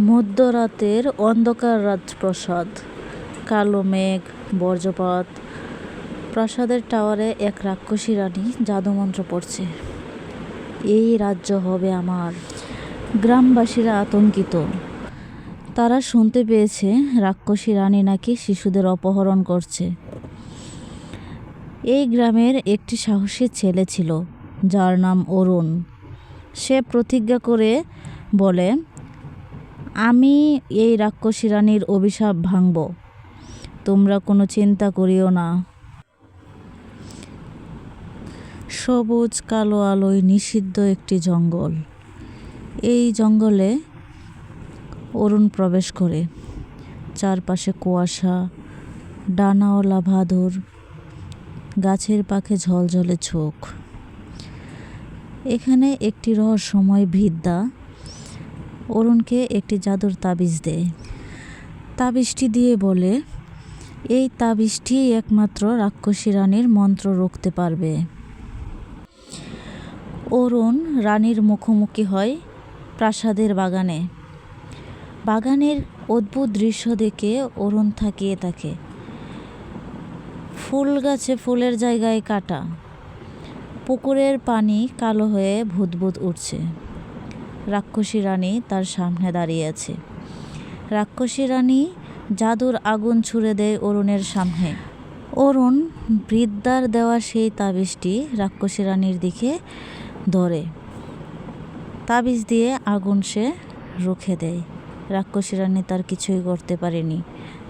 মধ্যরাতের অন্ধকার রাজপ্রাসাদ, কালো মেঘ, বজ্রপাত। প্রাসাদের টাওয়ারে এক রাক্ষসী রানী জাদুমন্ত্র পড়ছে। এই রাজ্য হবে আমার। গ্রামবাসীরা আতঙ্কিত। তারা শুনতে পেয়েছে রাক্ষসী রানী নাকি শিশুদের অপহরণ করছে। এই গ্রামের একটি সাহসী ছেলে ছিল, যার নাম অরুণ। সে প্রতিজ্ঞা করে বলে আমি এই রাক্ষসী রানীর অভিশাপ ভাঙব। তোমরা কোনো চিন্তা করিও না। সবুজ কালো আলোয় নিষিদ্ধ একটি জঙ্গল। এই জঙ্গলে অরুণ প্রবেশ করে। চারপাশে কুয়াশা ডানাওয়ালা ভাদর গাছের পাখে ঝলঝলে চোখ। এখানে একটি রহস্যময় বিদ্যা অরুণকে একটি জাদুর তাবিজ দেয়। তাবিজটি দিয়ে বলে, এই তাবিজটি একমাত্র রাক্ষসী রানীর মন্ত্র রুখতে পারবে। অরুণ রানীর মুখোমুখি হয় প্রাসাদের বাগানে। বাগানের অদ্ভুত দৃশ্য দেখে অরুণ থাকিয়ে থাকে। ফুল গাছে ফুলের জায়গায় কাটা। পুকুরের পানি কালো হয়ে ভূতভূত উঠছে। রাক্ষসী রানী তার সামনে দাঁড়িয়ে আছে। রাক্ষসী রানী জাদুর আগুন ছুড়ে দেয় অরুণের সামনে। অরুণ বৃদ্ধার দেওয়া সেই তাবিজটি রাক্ষসী রানীর দিকে ধরে। তাবিজ দিয়ে আগুন সে রুখে দেয়। রাক্ষসী রানী তার কিছুই করতে পারেনি।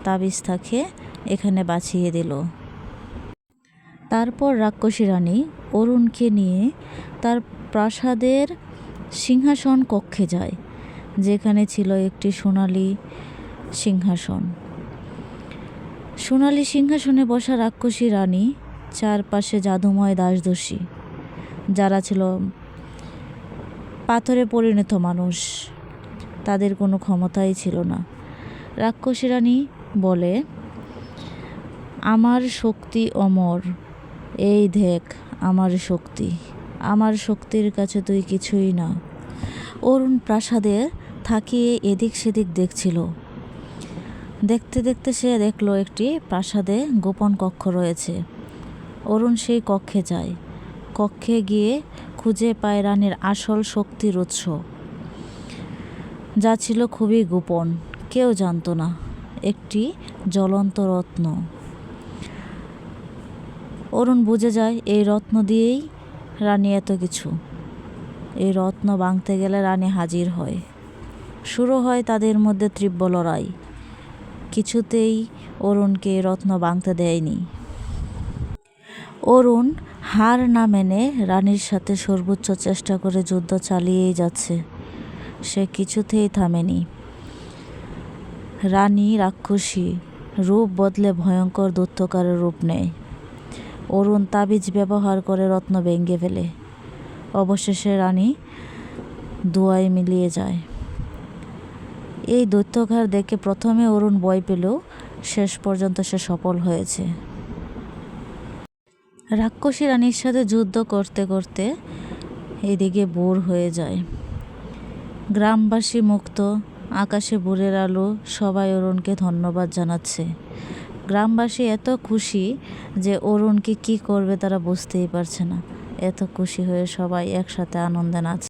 তাবিজ তাকে এখানে বাঁচিয়ে দিল। তারপর রাক্ষসী রানী অরুণকে নিয়ে তার প্রাসাদের সিংহাসন কক্ষে যায়, যেখানে ছিল একটি সোনালি সিংহাসন। সোনালি সিংহাসনে বসা রাক্ষসী রানী, চারপাশে জাদুময় দাসদস্যী যারা ছিল পাথরে পরিণত মানুষ। তাদের কোনো ক্ষমতাই ছিল না। রাক্ষসী রানী বলে, আমার শক্তি অমর, এই দেখ আমার শক্তি। আমার শক্তির কাছে তুই কিছুই না। অরুণ প্রাসাদে থাকিয়ে এদিক সেদিক দেখছিল। দেখতে দেখতে সে দেখল একটি প্রাসাদে গোপন কক্ষ রয়েছে। অরুণ সেই কক্ষে যায়। কক্ষে গিয়ে খুঁজে পায় রানীর আসল শক্তির উৎস। যা ছিল খুবই গোপন, কেউ জানতো না। একটি জ্বলন্ত রত্ন। অরুণ বুঝে যায়, এই রত্ন দিয়েই রানী এত কিছু। এই রত্ন ভাঙতে গেলে রানী হাজির হয়। শুরু হয় তাদের মধ্যে তীব্র লড়াই। কিছুতেই অরুণকে রত্ন ভাঙতে দেয়নি। অরুণ হার না মেনে রানীর সাথে সর্বোচ্চ চেষ্টা করে যুদ্ধ চালিয়েই যাচ্ছে। সে কিছুতেই থামেনি। রানী রাক্ষসী, রূপ বদলে ভয়ঙ্কর দৈত্যকারের রূপ নেয়। অরুণ তাবিজ ব্যবহার করে রত্ন ভেঙে ফেলে। অবশেষে রানী দোয়ায় মিলিয়ে যায়। এই দৈত্যঘার দেখে প্রথমে অরুণ ভয় পেলেও শেষ পর্যন্ত সে সফল হয়েছে। রাক্ষসী রানীর সাথে যুদ্ধ করতে করতে এদিকে বোর হয়ে যায়। গ্রামবাসী মুক্ত, আকাশে ভোরের আলো সবাই অরুণকে ধন্যবাদ জানাচ্ছে। গ্রামবাসী এত খুশি যে অরুণকে কি করবে তারা বুঝতেই পারছে না। এত খুশি হয়ে সবাই একসাথে আনন্দে নাচে